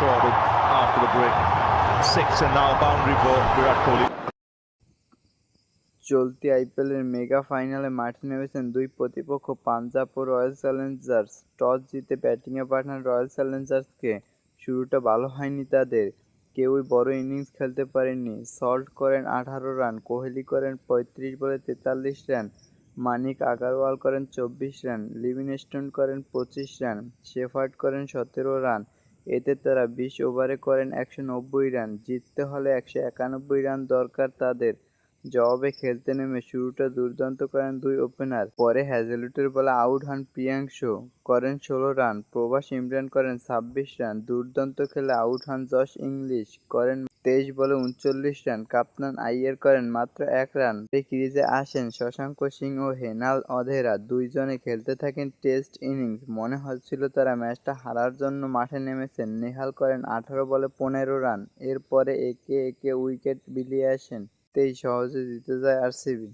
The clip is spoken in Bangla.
Jordan after the break. Six and now boundary for Virat Kohli. চলতি আইপিএলের মেগা ফাইনালে মাঠে নেমেছেন দুই প্রতিপক্ষ পাঞ্জাব ও রয়্যাল চ্যালেঞ্জার্স টস জিতে ব্যাটিংয়ে পাঠান রয়্যাল চ্যালেঞ্জার্সকে শুরুটা ভালো হয়নি তাদের কেউই বড় ইনিংস খেলতে পারেননি সল্ট করেন আঠারো রান, কোহলি করেন পঁয়ত্রিশ বলে তেতাল্লিশ রান, মানিক আগারওয়াল করেন চব্বিশ রান লিভিনস্টোন করেন পঁচিশ রান, শেফার্ড করেন সতেরো রান এতে তারা বিশ ওভারে করেন একশো নব্বই রান, জিততে হলে একশো একানব্বই রান দরকার তাদের। জবাবে খেলতে নেমে শুরুটা দুর্দান্ত করেন দুই ওপেনার পরে হ্যাজেলুটের বলে আউট হন প্রিয়াংশু, করেন ষোলো রান প্রভাস ইমরান করেন ছাব্বিশ রান দুর্দান্ত খেলে আউট হন জশ ইংলিশ, করেন তেইশ বলে উনচল্লিশ রান কাপ্তান আইয়ার করেন মাত্র এক রান ক্রিজে আসেন শশাঙ্ক সিং ও হেনাল অধেরা, দুইজনে খেলতে থাকেন টেস্ট ইনিংস মনে হচ্ছিল তারা ম্যাচটা হারার জন্য মাঠে নেমেছেন, নেহাল করেন আঠারো বলে পনেরো রান এরপরে একে একে উইকেট বিলিয়ে আসেন। তেই সহজে জিতে যায় আরসিবি